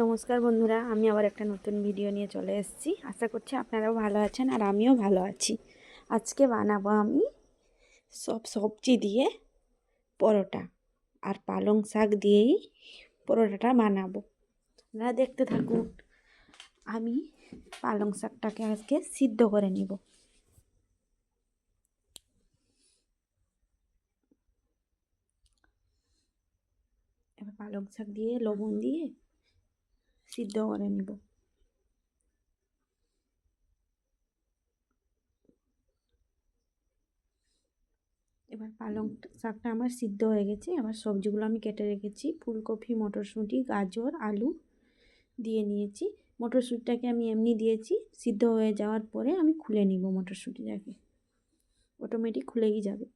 নমস্কার বন্ধুরা, আমি আবার একটা নতুন ভিডিও নিয়ে চলে এসেছি। আশা করছি আপনারাও ভালো আছেন আর আমিও ভালো আছি। আজকে বানাবো আমি সব সবজি দিয়ে পরোটা আর পালং শাক দিয়েই পরোটাটা বানাবো। আপনারা দেখতে থাকুন, আমি পালং শাকটাকে আজকে সিদ্ধ করে নিব। এবার পালং শাক দিয়ে লবণ দিয়ে সিদ্ধ করে নিব এবার পালং শাকটা আমার সিদ্ধ হয়ে গেছে। এবার সবজিগুলো আমি কেটে রেখেছি। ফুলকপি মটরশুঁটি গাজর আলু দিয়ে নিয়েছি। মটরশুঁটিটাকে আমি এমনি দিয়েছি। সিদ্ধ হয়ে যাওয়ার পরে আমি খুলে নিব মটরশুঁটিটাকে। অটোমেটিক খুলেই যাবে।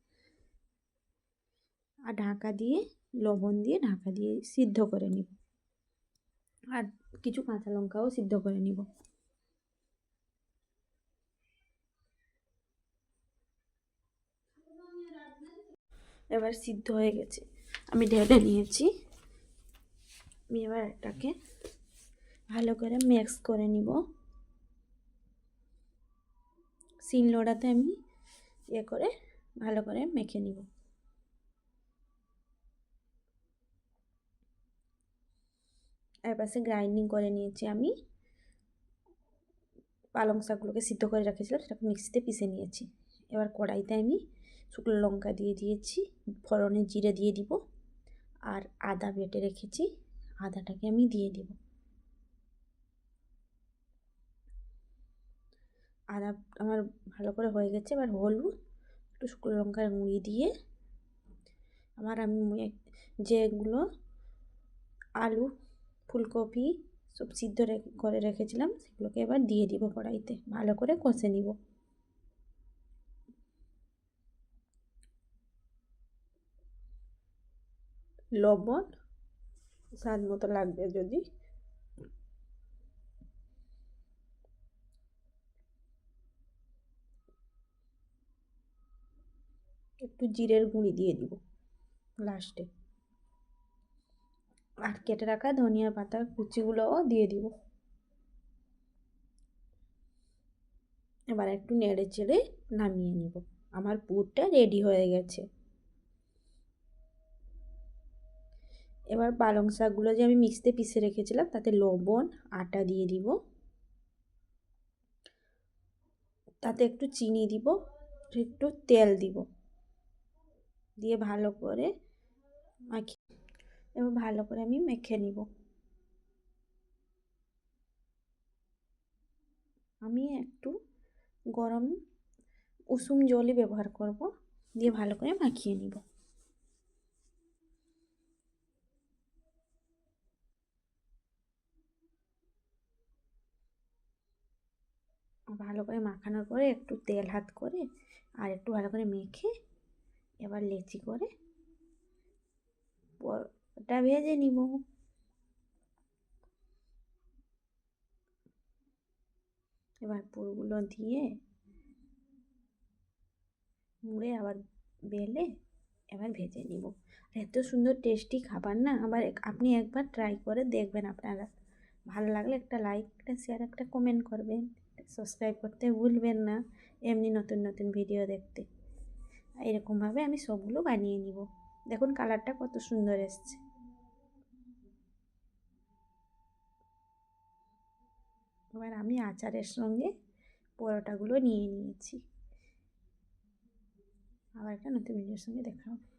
আর ঢাকা দিয়ে লবণ দিয়ে ঢাকা দিয়ে সিদ্ধ করে নিব। আর কিছু কাঁচা লঙ্কাও সিদ্ধ করে নিব। এবার সিদ্ধ হয়ে গেছে। আমি ঢেলে নিয়েছি। আমি এবার এটাকে ভালো করে মিক্স করে নিব। শিল নোড়াতে আমি ইয়ে করে ভালো করে মেখে নিব। এর পাশে গ্রাইন্ডিং করে নিয়েছি আমি। পালং শাকগুলোকে সিদ্ধ করে রেখেছিলাম, সেটাকে মিক্সিতে পিষে নিয়েছি। এবার কড়াইতে আমি শুকনো লঙ্কা দিয়ে দিয়েছি, ফোড়নে জিরে দিয়ে দিব আর আদা বেটে রেখেছি, আদাটাকে আমি দিয়ে দিব। আদা আমার ভালো করে হয়ে গেছে, এবার হলুদ, একটু শুকনো লঙ্কার মুড়ি দিয়ে আমার আমি যেগুলো আলু ফুলকপি সব সিদ্ধ করে রেখেছিলাম, সেগুলোকে এবার দিয়ে দিব কড়াইতে। ভালো করে কষে নিব। লবণ স্বাদ মতো লাগবে যদি। একটু জিরের গুঁড়ি দিয়ে দিব লাস্টে। আর কেটে রাখা ধনিয়া পাতার কুচিগুলোও দিয়ে দিব। এবার একটু নেড়ে চেড়ে নামিয়ে নিব। আমার পুরটা রেডি হয়ে গেছে। এবার পালং শাকগুলো যে আমি মিক্সিতে পিষে রেখেছিলাম, তাতে লবণ, আটা দিয়ে দিব। তাতে একটু চিনি দিব, একটু তেল দিব। দিয়ে ভালো করে মাখিয়ে এবার ভালো করে আমি মেখে নিব। আমি একটু গরম উষুম জলই ব্যবহার করব, দিয়ে ভালো করে মাখিয়ে নিব। ভালো করে মাখানোর পরে একটু তেল হাত করে আর একটু ভালো করে মেখে এবার লেচি করে ওটা ভেজে নিব। এবার পুরগুলো দিয়ে মুড়ে আবার বেলে এবার ভেজে নিব। এত সুন্দর টেস্টি খাবার না, আবার আপনি একবার ট্রাই করে দেখবেন আপনারা। ভালো লাগলে একটা লাইক একটা শেয়ার একটা কমেন্ট করবেন। সাবস্ক্রাইব করতে ভুলবেন না, এমনি নতুন নতুন ভিডিও দেখতে। এরকমভাবে আমি সবগুলো বানিয়ে নিব। দেখুন কালারটা কত সুন্দর এসছে। এবার আমি আচারের সঙ্গে পরোটাগুলো নিয়ে নিয়েছি। আবার একটা নতুন ভিডিওর সঙ্গে দেখা হবে।